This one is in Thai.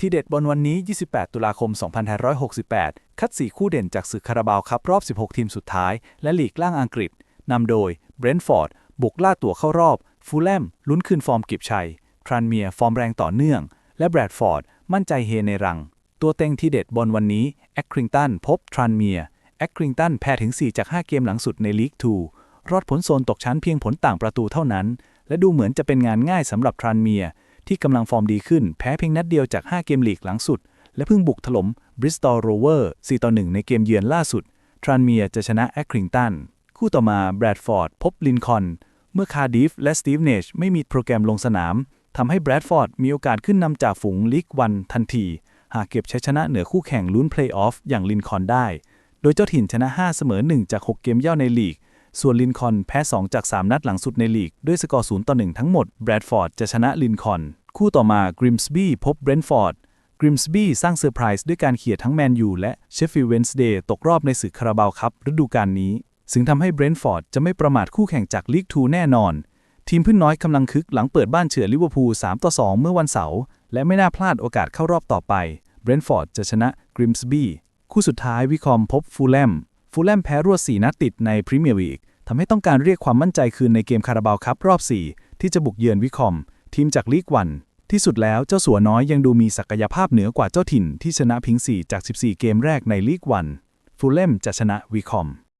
ทีเด็ดบนวันนี้ 28 ตุลาคม 2568 คัด 4 คู่เด่นจากศึกคาราบาวครับรอบ 16 ทีมสุดท้าย และลีกล่างอังกฤษ นำโดยเบรนท์ฟอร์ด บุกล่าตัวเข้ารอบ ฟูลแลม ลุ้นคืนฟอร์มก็บชัย ทรานเมียร์ฟอร์มแรงต่อเนื่อง และแบรดฟอร์ด มั่นใจเฮในรัง ตัวเต็งทีเด็ดบนวันนี้ แอคคริงตันพบทรานเมียร์แอคคริงตันแพ้ถึง 4 จาก 5 เกมหลังสุดในลีก 2 รอดผลโซนตกชั้นเพียงผลต่างประตูเท่านั้น และดูเหมือนจะเป็นงานง่ายสำหรับทรานเมียร์ ที่กำลังฟอร์มดีขึ้น แพ้เพียงนัดเดียวจาก 5 เกมลีกหลังสุด และเพิ่งบุกถล่มบริสตอลโรเวอร์4ต่อ1ในเกมเยือนล่าสุด ทรานเมียจะชนะแอคริงตัน คู่ต่อมาแบรดฟอร์ดพบลินคอน เมื่อคาร์ดิฟและสตีฟเนชไม่มีโปรแกรมลงสนามทำให้แบรดฟอร์ดมีโอกาสขึ้นนำจากฝูงลีกวันทันที หากเก็บชัยชนะเหนือคู่แข่งลุ้นเพลย์ออฟอย่างลินคอนได้ โดยเจ้าถิ่นชนะ 5 เสมอ 1 จาก 6 เกมเย่าในลีก ส่วนลินคอนแพ้ 2 จาก 3 นัดหลังสุดในลีก ด้วยสกอร์0ต่อ1ทั้งหมด แบรดฟอร์ดจะชนะลินคอน คู่ต่อมากริมสบี้พบเบรนท์ฟอร์ดกริมสบี้สร้างเซอร์ไพรส์ด้วยการเขี่ยทั้งแมนยูและเชฟฟิลด์เวนส์เดย์ตกรอบในศึกคาราบาวครับฤดูกาลนี้ ซึ่งทำให้เบรนท์ฟอร์ดจะไม่ประมาทคู่แข่งจากลีก2แน่นอน ทีมพึ่งน้อยกำลังคึกหลังเปิดบ้านเฉือลิเวอร์พูล3ต่อ2เมื่อวันเสาร์และไม่น่าพลาดโอกาสเข้ารอบต่อไปเบรนท์ฟอร์ดจะชนะกริมสบี้คู่สุดท้ายวิคอมพบฟูลแลม ฟูลแลมแพ้รวด4นัดติดในพรีเมียร์ลีกทำให้ต้องการเรียกความมั่นใจคืนในเกมคาราบาวครับรอบ 4 ที่จะบุกเยือนวิคอม ทีมจากลีกวัน ที่สุดแล้วเจ้าสัวน้อยยังดูมีศักยภาพเหนือกว่าเจ้าถิ่นที่ชนะพิง4จาก 14 เกมแรกในลีกวันฟูลแลมจะชนะวิคอม